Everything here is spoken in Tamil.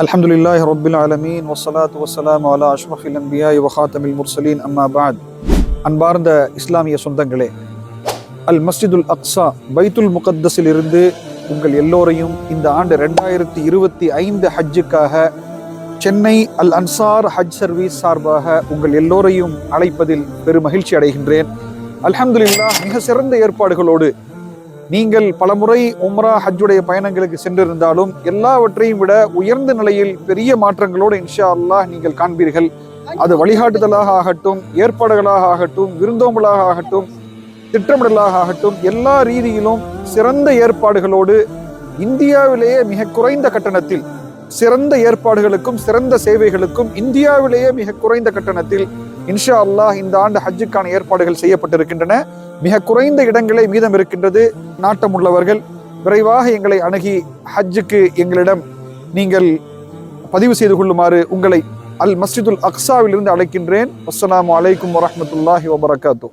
الحمد لله رب العالمين والصلاة والسلام على أشرف الأنبياء وخاتم المرسلين أما بعد அன்பார்ந்த இஸ்லாமிய சொந்தங்களே அல் மஸ்ஜிதுல் அக்ஸா பைத்துல் முகத்தஸில் இருந்து உங்கள் எல்லோரையும் இந்த ஆண்டு ரெண்டாயிரத்தி இருபத்தி ஐந்து ஹஜ்ஜுக்காக சென்னை அல் அன்சார் ஹஜ் சர்வீஸ் சார்பாக உங்கள் எல்லோரையும் அழைப்பதில் பெரும் மகிழ்ச்சி அடைகின்றேன் அல்ஹம்துலில்லாஹ் மிக சிறந்த ஏற்பாடுகளோடு நீங்கள் பலமுறை உம்ரா ஹஜ்ஜுடைய பயணங்களுக்கு சென்றிருந்தாலும் எல்லாவற்றையும் விட உயர்ந்த நிலையில் பெரிய மாற்றங்களோடு இன்ஷா அல்லாஹ் நீங்கள் காண்பீர்கள். அது வழிகாட்டுதலாக ஆகட்டும் ஏற்பாடுகளாக ஆகட்டும் விருந்தோம்பலாக ஆகட்டும் திட்டமிடலாக ஆகட்டும் எல்லா ரீதியிலும் சிறந்த ஏற்பாடுகளோடு இந்தியாவிலேயே மிக குறைந்த கட்டணத்தில் சிறந்த ஏற்பாடுகளுக்கும் சிறந்த சேவைகளுக்கும் இந்தியாவிலேயே மிக குறைந்த கட்டணத்தில் இன்ஷா அல்லாஹ் இந்த ஆண்டு ஹஜ்ஜுக்கான ஏற்பாடுகள் செய்யப்பட்டிருக்கின்றன. மிக குறைந்த இடங்களே மீதம் இருக்கின்றது. நாட்டம் உள்ளவர்கள் விரைவாக எங்களை அணுகி ஹஜ்ஜுக்கு எங்களிடம் நீங்கள் பதிவு செய்து கொள்ளுமாறு உங்களை அல் மஸ்ஜிதுல் அக்ஸாவிலிருந்து அழைக்கின்றேன். அஸ்லாம் வலைக்கம் வரமத்துல்லாஹி வபரகாத்தூ.